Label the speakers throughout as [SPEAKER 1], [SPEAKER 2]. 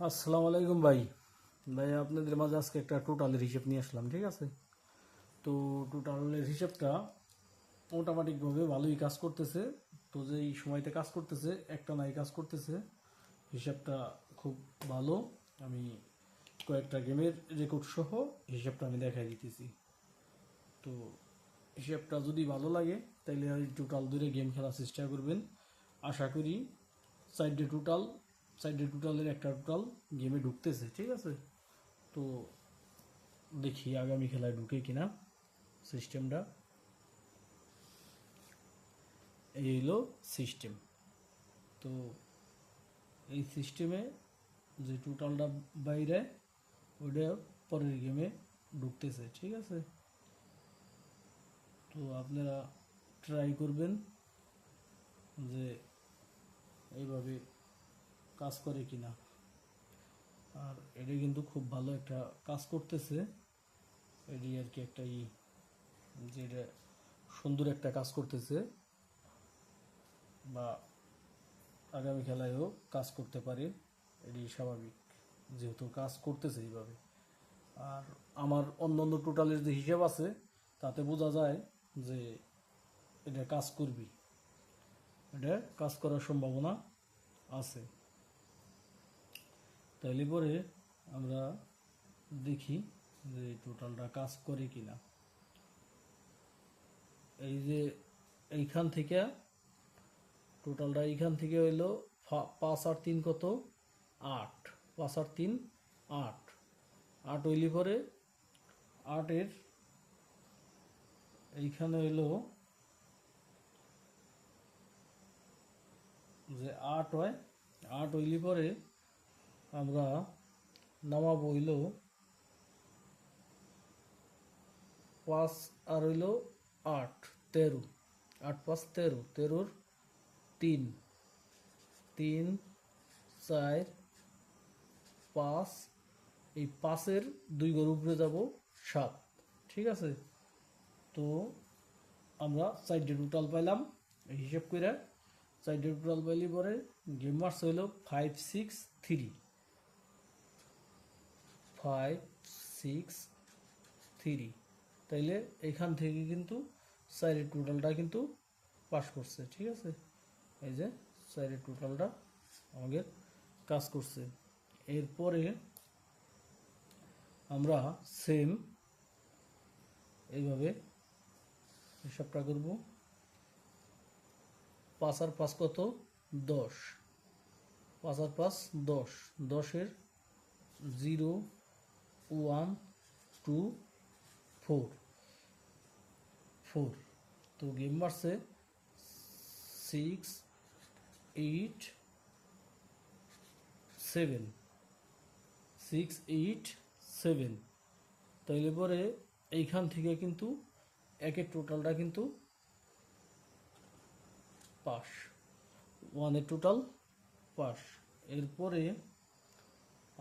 [SPEAKER 1] আসসালামু আলাইকুম ভাই। ভাই, আপনাদের মাঝে আজকে একটা টোটালের হিসেব নিয়ে আসলাম, ঠিক আছে? তো টোটালের হিসেবটা মোটামুটিভাবে ভালোই কাজ করতেছে। তো যে এই সময়তে কাজ করতেছে, একটা নাই কাজ করতেছে, হিসাবটা খুব ভালো। আমি কয়েকটা গেমের রেকর্ড সহ হিসাবটা আমি দেখাই দিতেছি। তো হিসাবটা যদি ভালো লাগে তাহলে টোটাল দূরে গেম খেলার চেষ্টা করবেন। আশা করি সাইডে টোটাল সাইডে টোটালের একটা টোটাল গেমে ঢুকতেছে, ঠিক আছে? তো দেখি আগামী খেলায় ঢুকে কিনা সিস্টেমটা। এই হলো সিস্টেম। তো এই সিস্টেমে যে টোটালটা বাইরে ওইটা পরের গেমে ঢুকতেছে, ঠিক আছে? তো আপনারা ট্রাই করবেন যে এইভাবে কাজ করে কিনা। আর এটা কিন্তু খুব ভালো একটা কাজ করতেছে। এটি আর কি একটা ই, যে এটা সুন্দর একটা কাজ করতেছে। বা আগামী খেলায়ও কাজ করতে পারে এটি স্বাভাবিক, যেহেতু কাজ করতেছে এইভাবে। আর আমার অন্য অন্য টোটালের যে হিসাব আছে, তাতে বোঝা যায় যে এটা কাজ করবি। এটা কাজ করার সম্ভাবনা আছে। তাইলে পরে আমরা দেখি যে টোটালটা কাজ করে কিনা। এই যে এইখান থেকে টোটালটা এইখান থেকে হইল পাঁচ আর তিন কত? আট। পাঁচ আর তিন, আট। আট হইলে পরে আটের এইখানে হইল যে আট হয়। আট হইলে পরে আমরা নামাবো হইল পাঁচ আর হইল আট, তেরো। আট পাঁচ, তেরো। তেরোর তিন। তিন, চার, পাঁচ। এই পাঁচের দুই গরু উপরে যাব সাত। ঠিক আছে? তো আমরা চারটে টোটাল পাইলাম। হিসেব করে চারটে টোটাল পাইলে পরে গেম মার্স হইল five six three five six three তাইলে এখান থেকে কিন্তু চারের টোটালটা কিন্তু পাস করছে, ঠিক আছে? এই যে চারের টোটালটা আমাদের কাজ করছে। এরপরে আমরা সেম এইভাবে হিসাবটা করব। পাঁচ আর পাঁচ কত? দশ। পাঁচ আর পাঁচ দশ। দশের zero one, two, four. Four. তো গেম মারছে six eight seven six eight seven তাইলে পরে এইখান থেকে কিন্তু একের টোটালটা কিন্তু পাস। ওয়ানের টোটাল পাস। এরপরে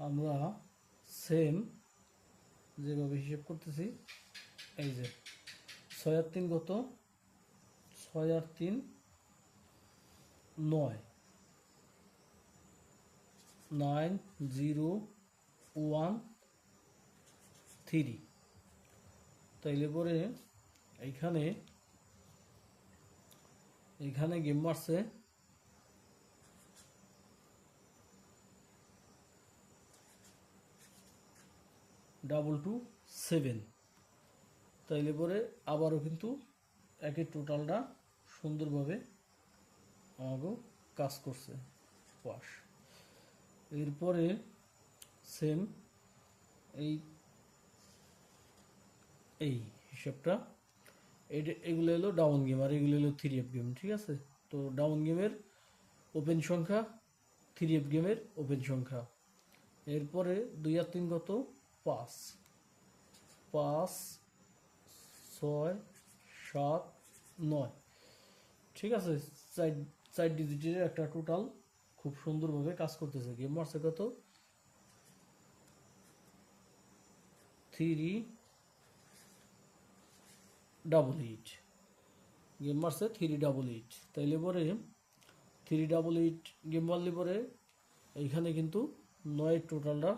[SPEAKER 1] আমরা সেম যেভাবে হিসেব করতেছি, এই যে ছয় আর তিন কত? ছয় আর তিন নয়। Nine zero one three. তাইলে পরে এইখানে এইখানে গেম মারছে ডাবল টু সেভেন তাইলে পরে আবারও কিন্তু একই টোটালটা সুন্দরভাবে আমাকে কাজ করছে পাস এরপরে সেম এই এই হিসাবটা। এটা, এগুলো হলো ডাউন গেম আর এগুলো হলো থ্রি এফ গেম ঠিক আছে? তো ডাউন গেমের ওপেন সংখ্যা থ্রি এফ গেমের ওপেন সংখ্যা। এরপরে দুই আর তিন কত? পাঁচ পাঁচ, ছয়, সাত, নয়। ঠিক আছে, চার ডিজিটের একটা টোটাল খুব সুন্দরভাবে কাজ করতেছে। গেম মারছে কত? থ্রি ডাবল এইট গেম মারছে থ্রি ডাবল এইট তাইলে পরে থ্রি ডাবল এইট গেম মারলে পরে এইখানে কিন্তু নয় টোটালটা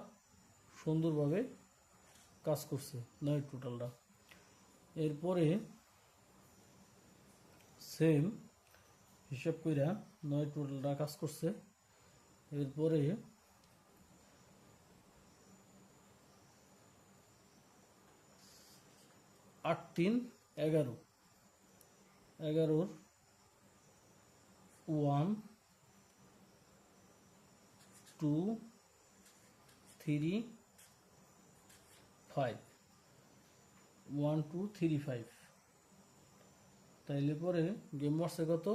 [SPEAKER 1] সুন্দরভাবে কাজ করছে নয় টোটালটা। এরপরে সেম হিসাব কইরা নয় টোটালটা কাজ করছে। এরপরে আট তিন এগারো। এগারোর one two three five. One, two, three, five. তাইলে পরে গেম মারছে কত?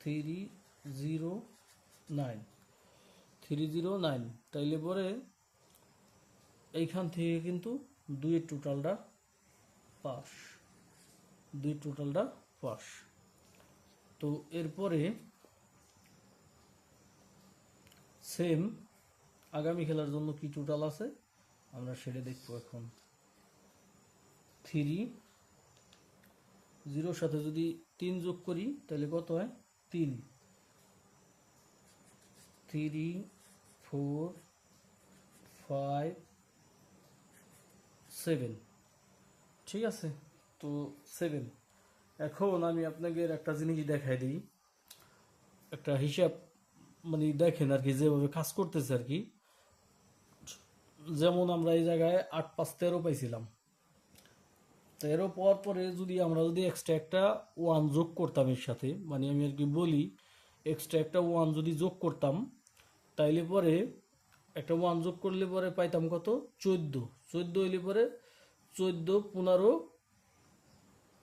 [SPEAKER 1] Three, zero, nine. Three, zero, nine. তাইলে পরে এইখান থেকে কিন্তু দুইয়ের টোটালটা পাস। দুই টোটালটা পাস। তো এরপরে সেম আগামী খেলার জন্য কি টোটাল আছে? আমরা সেটা দেখব এখন। থ্রি জিরোর সাথে যদি তিন যোগ করি, তাহলে কত হয়? তিন। থ্রি ফোর ফাইভ সেভেন ঠিক আছে? তো সেভেন এখন আমি আপনাকে একটা জিনিস দেখাই দিই। একটা হিসাব মানে দেখেন আর কি, যেভাবে কাজ করতেছে আর কি। যেমন আমরা এই জায়গায় আট পাঁচ তেরো পাইছিলাম। তেরো পাওয়ার পরে যদি আমরা যদি এক্সট্রা একটা ওয়ান যোগ করতাম এর সাথে মানে আমি আর কি বলি এক্সট্রা একটা ওয়ান যদি যোগ করতাম, তাইলে পরে একটা ওয়ান যোগ করলে পরে পাইতাম কত? চোদ্দ। চোদ্দ হইলে পরে চোদ্দ পনেরো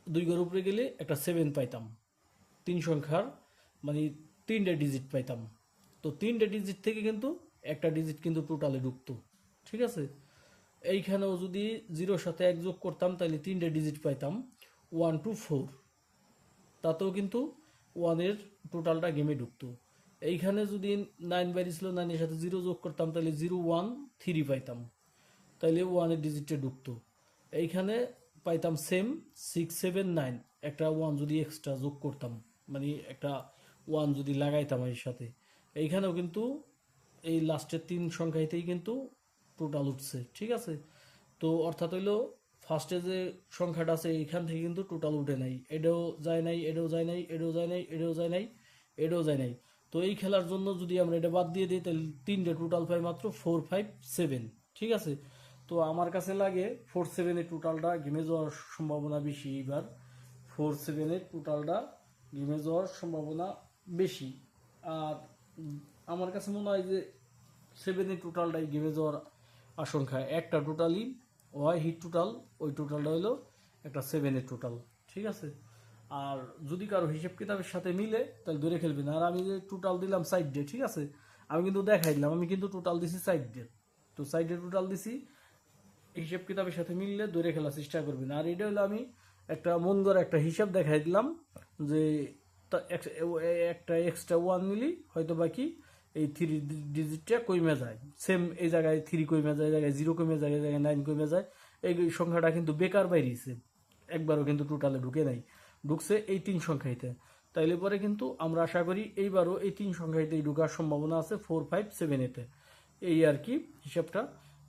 [SPEAKER 1] দুই ঘর উপরে গেলে একটা সেভেন পাইতাম। তিন সংখ্যার মানে তিনটে ডিজিট পাইতাম। তো তিনটে ডিজিট থেকে কিন্তু একটা ডিজিট কিন্তু টোটালে ঢুকতো। ঠিক আছে? এইখানেও যদি জিরোর সাথে এক যোগ করতাম তাহলে তিনটে ডিজিট পাইতাম। ওয়ান টু ফোর তাতেও কিন্তু ওয়ানের টোটালটা গেমে ঢুকতো। এইখানে যদি নাইন বাইরে ছিল নাইনের সাথে জিরো যোগ করতাম তাহলে জিরো ওয়ান থ্রি পাইতাম। তাইলে ওয়ানের ডিজিটে ঢুকতো। এইখানে পাইতাম সেম সিক্স সেভেন নাইন একটা ওয়ান যদি এক্সট্রা যোগ করতাম মানে একটা ওয়ান যদি লাগাইতাম এর সাথে। এইখানেও কিন্তু এই লাস্টের তিন সংখ্যাতেই কিন্তু টোটাল উঠছে, ঠিক আছে? তো অর্থাৎ হইল ফার্স্টে যে সংখ্যাটা আছে এইখান থেকে কিন্তু টোটাল উঠে নাই। এটাও যায় নাই, এটাও যায় নাই, এটাও যায় নাই, এটাও যায় নাই, এটাও যায় নাই। তো এই খেলার জন্য যদি আমরা এটা বাদ দিয়ে দিই, তাহলে তিনটে টোটাল পাই মাত্র ফোর ফাইভ সেভেন ঠিক আছে? তো আমার কাছে লাগে ফোর সেভেনের টোটালটা গেমে যাওয়ার সম্ভাবনা বেশি এবার ফোর সেভেনের টোটালটা গেমে যাওয়ার সম্ভাবনা বেশি। আর আমার কাছে মনে হয় যে সেভেনের টোটালটাই গেমে যাওয়ার আশঙ্কা। একটা টোটালই ওয়াই হিট টোটাল, ওই টোটালটা হলো একটা সেভেনের টোটাল, ঠিক আছে? আর যদি কারও হিসেব কিতাবের সাথে মিলে, তাহলে ধরে খেলবেন আর আমি যে টোটাল দিলাম সাইড ডে ঠিক আছে? আমি কিন্তু দেখাই দিলাম, আমি কিন্তু টোটাল দিছি সাইড ডে তো সাইডে টোটাল দিছি, হিসেব কিতাবের সাথে মিললে ধরে খেলার চেষ্টা করবেন। আর এটা হলো আমি একটা মন গড়া একটা হিসাব দেখাই দিলাম, যে একটা এক্সট্রা ওয়ান নিলি হয়তো বাকি এই থ্রি ডিজিটটা কমে যায়। সেম এই জায়গায় থ্রি কমে যায়, এই জায়গায় জিরো কমে যায়, এই জায়গায় নাইন কমে যায়। এই সংখ্যাটা কিন্তু বেকার বাইরেছে একবারও কিন্তু টোটালে ঢুকে নাই। ঢুকছে এই তিন সংখ্যাইতে। তাইলে পরে কিন্তু আমরা আশা করি এইবারও এই তিন সংখ্যাইতেই ঢুকার সম্ভাবনা আছে ফোর ফাইভ সেভেন এতে। এই আর কি হিসাবটা।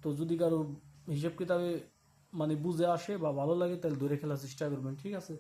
[SPEAKER 1] তো যদি কারও হিসাব কিতাবে মানে বুঝে আসে বা ভালো লাগে, তাহলে ধরে খেলার চেষ্টা করবেন, ঠিক আছে?